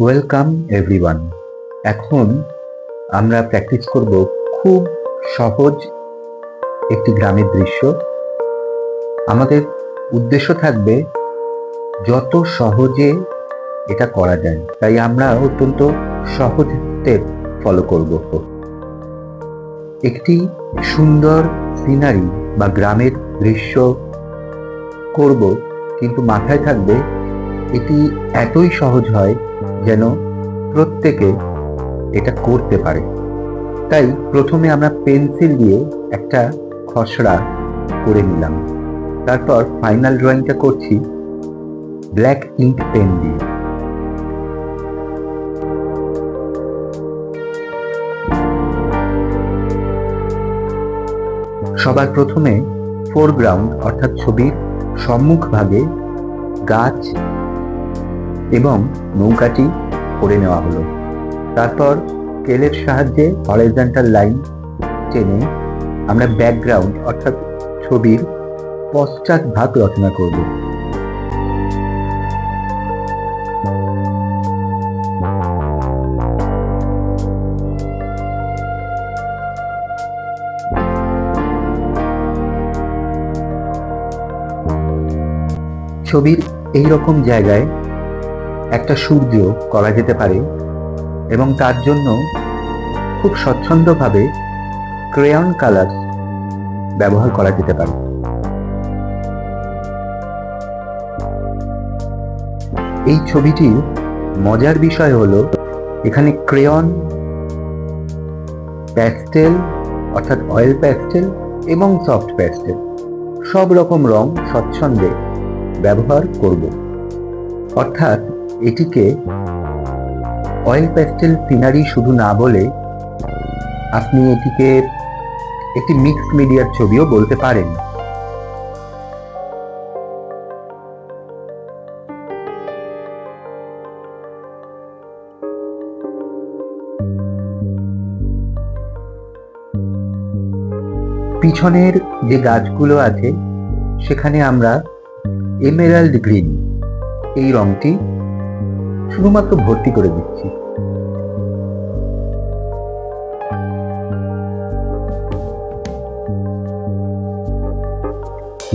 Welcome everyone এখন আমরা practice করব খুব সহজ একটি গ্রামের দৃশ্য। আমাদের উদ্দেশ্য থাকবে যত সহজে এটা করা যায়। তাই আমরা অত্যন্ত সহজ স্টেপ ফলো করব। একটি সুন্দর সিনারি বা গ্রামের দৃশ্য করব, কিন্তু মাথায় থাকবে এটি এতই সহজ হয় যেন প্রত্যেকে এটা করতে পারে। তাই প্রথমে আমরা পেন্সিল দিয়ে একটা খসড়া করে নিলাম। তারপর ফাইনাল ড্রয়িংটা করছি ব্ল্যাক ইঙ্ক পেন দিয়ে। সবার প্রথমে ফোরগ্রাউন্ড অর্থাৎ ছবির সম্মুখ ভাগে গাছ নৌকাটি করে নেওয়া হলো। তারপর স্কেলের সাহায্যে হরাইজন্টাল লাইন টেনে আমরা ব্যাকগ্রাউন্ড অর্থাৎ ছবির পশ্চাৎ ভাগ রচনা করব। ছবির এই রকম জায়গায় একটা সূর্য করা যেতে পারে এবং তার জন্য খুব স্বচ্ছন্দভাবে ক্রেয়ন কালার ব্যবহার করা যেতে পারে। এই ছবিটির মজার বিষয় হল, এখানে ক্রেয়ন, প্যাস্টেল, অর্থাৎ অয়েল প্যাস্টেল এবং সফট প্যাস্টেল সব রকম রং স্বচ্ছন্দে ব্যবহার করব। অর্থাৎ এটিকে অয়েল প্যাস্টেল সিনারি শুধু না বলে আপনি এটিকে একটি মিক্স মিডিয়ার ছবিও বলতে পারেন। পিছনের যে গাছগুলো আছে, সেখানে আমরা এমেরাল্ড গ্রিন এই রংটি শুধুমাত্র ভর্তি করে দিচ্ছি।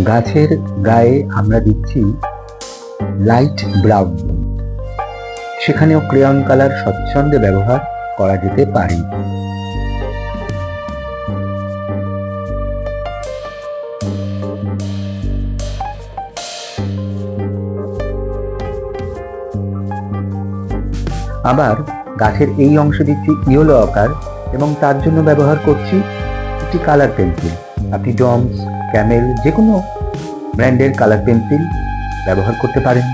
গাছের গায়ে আমরা দিচ্ছি লাইট ব্রাউন সেখানেও ক্রেয়ন কালার স্বচ্ছন্দে ব্যবহার করা যেতে পারে। আবার গাছের এই অংশ দিচ্ছি ইয়েলো আকার এবং তার জন্য ব্যবহার করছি একটি কালার পেন্সিল আপনি ডমস ক্যামেল যে কোনো ব্র্যান্ডের কালার পেন্সিল ব্যবহার করতে পারেন।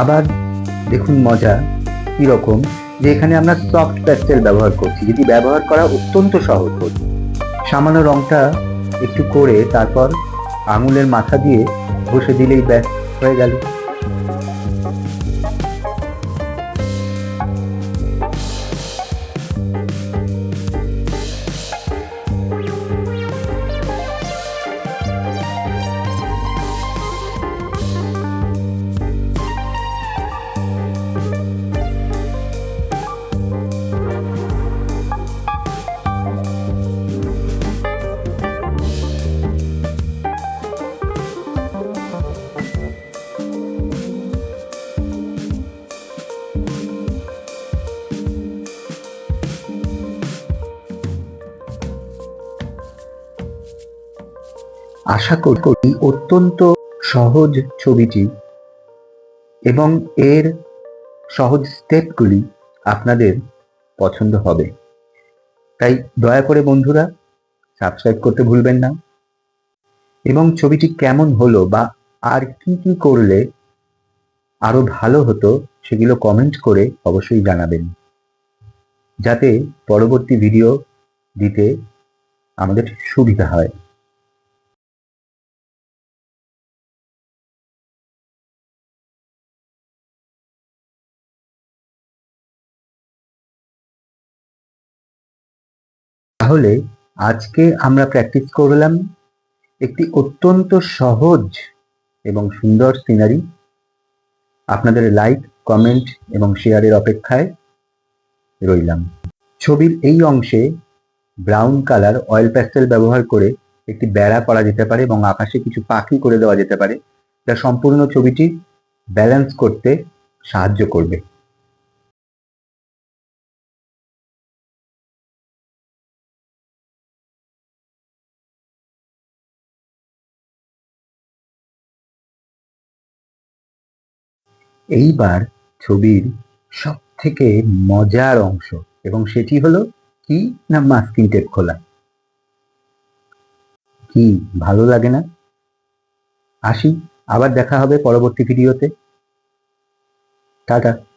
আবার দেখুন মজা কীরকম যে এখানে আমরা সফট প্যাস্টেল ব্যবহার করছি। যেটি ব্যবহার করা অত্যন্ত সহজ সামান্য রঙটা একটু করে তারপর আঙুলের মাথা দিয়ে বসে দিলেই ব্যাস, হয়ে গেল। আশা করি অত্যন্ত সহজ ছবিটি এবং এর সহজ স্টেপগুলি আপনাদের পছন্দ হবে। তাই দয়া করে বন্ধুরা সাবস্ক্রাইব করতে ভুলবেন না। এবং ছবিটি কেমন হলো বা আর কি কি করলে আরও ভালো হতো সেগুলো কমেন্ট করে অবশ্যই জানাবেন। যাতে পরবর্তী ভিডিও দিতে আমাদের সুবিধা হয়। তাহলে আজকে আমরা প্র্যাকটিস করলাম একটি অত্যন্ত সহজ এবং সুন্দর সিনারি আপনাদের লাইক কমেন্ট এবং শেয়ারের অপেক্ষায় রইলাম। ছবির এই অংশে ব্রাউন কালার অয়েল প্যাস্টেল ব্যবহার করে একটি বেড়া করা যেতে পারে এবং আকাশে কিছু পাখি করে দেওয়া যেতে পারে, যা সম্পূর্ণ ছবিটি ব্যালেন্স করতে সাহায্য করবে। এইবার ছবির সব থেকে মজার অংশ এবং সেটি হলো কি না মাস্কিং টেপ খোলা? কি ভালো লাগে না? আসি, আবার দেখা হবে পরবর্তী ভিডিওতে। টাটা।